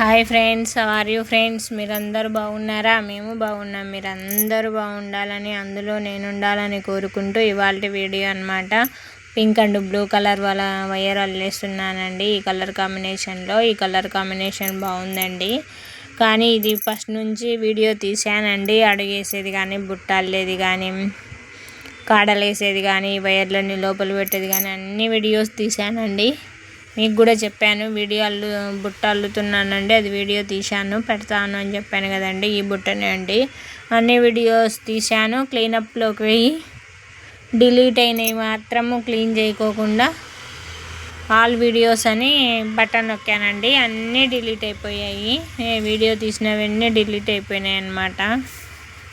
Hi friends are you friends మీరందరూ బాగున్నారా? మేము బాగున్నాం. మీరందరూ బాగుండాలని అందులో నేను ఉండాలని కోరుకుంటూ ఇవాళ వీడియో అనమాట పింక్ అండ్ బ్లూ కలర్ వాళ్ళ వైర్ అల్లేస్తున్నానండి. ఈ కలర్ కాంబినేషన్లో ఈ కలర్ కాంబినేషన్ బాగుందండి. కానీ ఇది ఫస్ట్ నుంచి వీడియో తీసానండి అడిగేసేది కానీ బుట్టాలేది కానీ కాడలేసేది కానీ వైర్లన్నీ లోపల పెట్టేది కానీ అన్ని వీడియోస్ తీసానండి మీకు కూడా చెప్పాను వీడియో అల్లు బుట్ట అల్లుతున్నానండి అది వీడియో తీశాను పెడతాను అని చెప్పాను కదండి ఈ బుట్టనే అండి. అన్ని వీడియోస్ తీశాను క్లీనప్లోకి పోయి డిలీట్ అయినవి మాత్రము క్లీన్ చేయకోకుండా ఆల్ వీడియోస్ అని బటన్ నొక్కానండి అన్నీ డిలీట్ అయిపోయాయి. వీడియో తీసినవన్నీ డిలీట్ అయిపోయినాయి అన్నమాట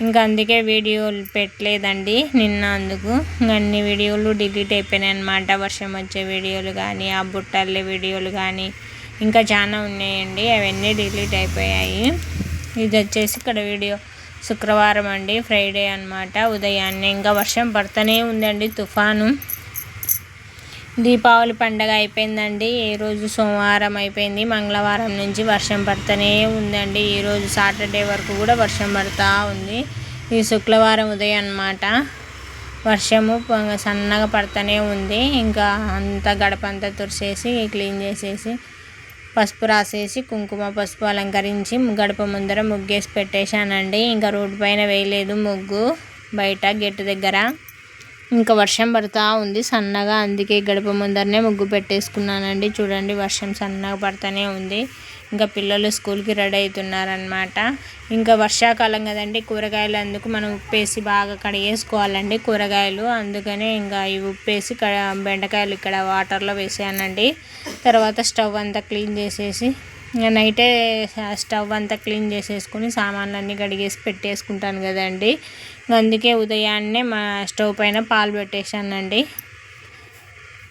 ఇంకా అందుకే వీడియోలు పెట్టలేదండి నిన్న అందుకు. అన్ని వీడియోలు డిలీట్ అయిపోయినాయి అనమాట వర్షం వచ్చే వీడియోలు కానీ ఆ బుట్టల్లే వీడియోలు కానీ ఇంకా చాలా ఉన్నాయండి. అవన్నీ డిలీట్ అయిపోయాయి. ఇది వచ్చేసి ఇక్కడ వీడియో శుక్రవారం అండి. ఫ్రైడే అనమాట ఉదయాన్నే ఇంకా వర్షం పడుతూనే ఉందండి తుఫాను. దీపావళి పండగ అయిపోయిందండి. ఈరోజు సోమవారం అయిపోయింది. మంగళవారం నుంచి వర్షం పడుతూనే ఉందండి. ఈరోజు సాటర్డే వరకు కూడా వర్షం పడుతూ ఉంది. ఈ శుక్రవారం ఉదయం అన్నమాట వర్షము సన్నగా పడుతూనే ఉంది. ఇంకా అంతా గడపంతా తుడిసేసి క్లీన్ చేసేసి పసుపు రాసేసి కుంకుమ పసుపు అలంకరించి గడప ముందర ముగ్గేసి పెట్టేశానండి. ఇంకా రోడ్డు పైన వేయలేదు ముగ్గు. బయట గెట్టు దగ్గర ఇంకా వర్షం పడుతూ ఉంది సన్నగా అందుకే గడప ముందరనే ముగ్గు పెట్టేసుకున్నానండి. చూడండి వర్షం సన్నగా పడుతూనే ఉంది. ఇంకా పిల్లలు స్కూల్కి రెడీ అవుతున్నారనమాట ఇంకా వర్షాకాలం కదండి కూరగాయలు అందుకు మనం ఉప్పేసి బాగా కడిగేసుకోవాలండి కూరగాయలు. అందుకనే ఇంకా ఇవి ఉప్పేసి బెండకాయలు ఇక్కడ వాటర్లో వేసానండి. తర్వాత స్టవ్ అంతా క్లీన్ చేసేసి ఇంకా నైటే స్టవ్ అంతా క్లీన్ చేసేసుకుని సామాన్లన్నీ కడిగేసి పెట్టేసుకుంటాను కదండి. అందుకే ఉదయాన్నే మా స్టవ్ పైన పాలు పెట్టేశానండి.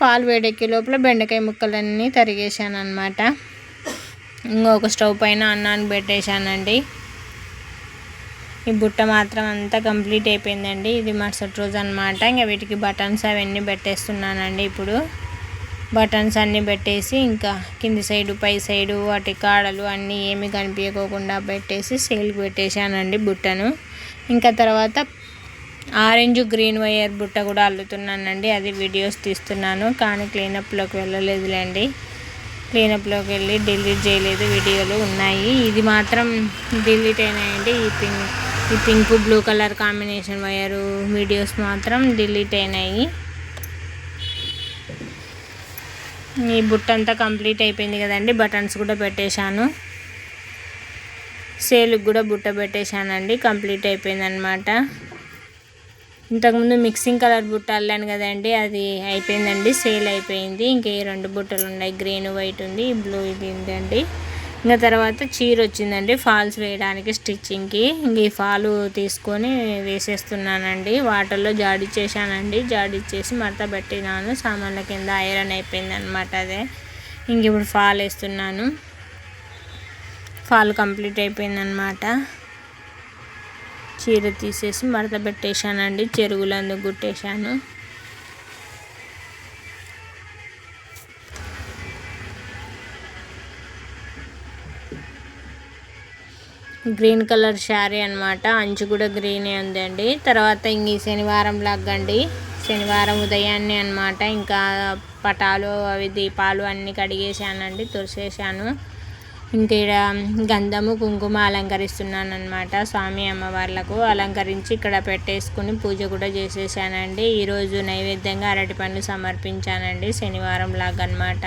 పాలు వేడెక్కే లోపల బెండకాయ ముక్కలన్నీ తరిగేశాను అనమాట ఇంకొక స్టవ్ పైన అన్నాన్ని పెట్టేశానండి. ఈ బుట్ట మాత్రం అంతా కంప్లీట్ అయిపోయిందండి. ఇది మరుసటి రోజు అనమాట ఇంకా వీటికి బటన్స్ అవన్నీ పెట్టేస్తున్నానండి ఇప్పుడు. బటన్స్ అన్నీ పెట్టేసి ఇంకా కింది సైడు పై సైడు వాటి కాడలు అన్నీ ఏమి కనిపించకోకుండా పెట్టేసి సేల్కి పెట్టేశానండి బుట్టను. ఇంకా తర్వాత ఆరెంజ్ గ్రీన్ వైర్ బుట్ట కూడా అల్లుతున్నానండి. అది వీడియోస్ తీస్తున్నాను కానీ క్లీనప్లోకి వెళ్ళలేదులేండి. క్లీనప్లోకి వెళ్ళి డిలీట్ చేయలేదు వీడియోలు ఉన్నాయి. ఇది మాత్రం డిలీట్ అయినాయండి. ఈ పింక్ ఈ pink blue colour combination wire videos మాత్రం డిలీట్ అయినాయి. ఈ బుట్ట అంతా కంప్లీట్ అయిపోయింది కదండి బటన్స్ కూడా పెట్టేశాను. సేలుకి కూడా బుట్ట పెట్టేశానండి కంప్లీట్ అయిపోయిందనమాట ఇంతకుముందు మిక్సింగ్ కలర్ బుట్ట అల్లాను కదండి అది అయిపోయిందండి సేల్ అయిపోయింది. ఇంకే రెండు బుట్టలు ఉన్నాయి గ్రీన్ వైట్ ఉంది బ్లూ ఇది ఉందండి. ఇంకా తర్వాత చీర వచ్చిందండి ఫాల్స్ వేయడానికి స్టిచ్చింగ్కి. ఇంక ఈ ఫాలు తీసుకొని వేసేస్తున్నానండి. వాటర్లో జాడిచ్చేసానండి జాడిచ్చేసి మడత పెట్టినాను. సామాన్ల కింద ఐరన్ అయిపోయింది అనమాట అదే. ఇంక ఇప్పుడు ఫాల్ వేస్తున్నాను. ఫాల్ కంప్లీట్ అయిపోయిందనమాట చీర తీసేసి మడత పెట్టేశానండి. చెరుగులందుకు గుట్టేశాను గ్రీన్ కలర్ శారీ అనమాట అంచు కూడా గ్రీనే ఉందండి. తర్వాత ఇంక ఈ శనివారం లాగండి. శనివారం ఉదయాన్నే అనమాట ఇంకా పటాలు అవి దీపాలు అన్నీ కడిగేసానండి తుడిసేసాను ఇంకా ఇక్కడ గంధము కుంకుమ అలంకరిస్తున్నాను అనమాట స్వామి అమ్మవార్లకు. అలంకరించి ఇక్కడ పెట్టేసుకుని పూజ కూడా చేసేసానండి ఈరోజు నైవేద్యంగా అరటి పండ్లు సమర్పించానండి శనివారం లాగా అనమాట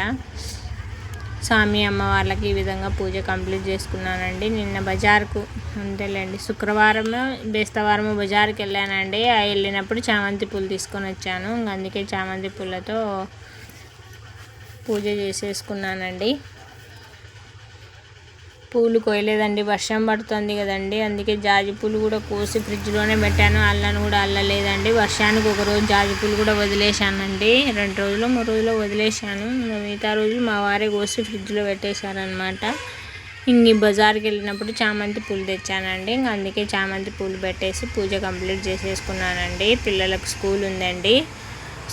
స్వామి అమ్మవార్లకి ఈ విధంగా పూజ కంప్లీట్ చేసుకున్నానండి. నిన్న బజార్కు అంతేలేండి. శుక్రవారము బేస్తవారము బజార్కి వెళ్ళానండి. వెళ్ళినప్పుడు చామంతి పూలు తీసుకొని వచ్చాను. అందుకే చామంతి పూలతో పూజ చేసేసుకున్నానండి. పూలు కోయలేదండి వర్షం పడుతుంది కదండి. అందుకే జాజి పూలు కూడా కోసి ఫ్రిడ్జ్లోనే పెట్టాను. అల్లను కూడా అల్లలేదండి. వర్షానికి ఒక రోజు జాజి పూలు కూడా వదిలేశానండి. రెండు రోజులు మూడు రోజులు వదిలేశాను. మిగతా రోజులు మా వారే కోసి ఫ్రిడ్జ్లో పెట్టేశారనమాట ఇంక బజార్కి వెళ్ళినప్పుడు చామంతి పూలు తెచ్చానండి. ఇంక అందుకే చామంతి పూలు పెట్టేసి పూజ కంప్లీట్ చేసేసుకున్నానండి. పిల్లలకు స్కూల్ ఉందండి.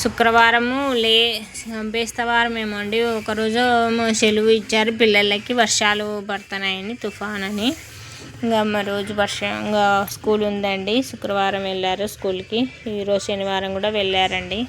శుక్రవారము లే బేస్తవారం ఏమో అండి ఒకరోజు సెలవు ఇచ్చారు. పిల్లలకి వర్షాలు పడుతున్నాయని తుఫాన్ అని ఇంకా మా రోజు వర్షం ఇంకా స్కూల్ ఉందండి. శుక్రవారం వెళ్ళారు స్కూల్కి. ఈరోజు శనివారం కూడా వెళ్ళారండి.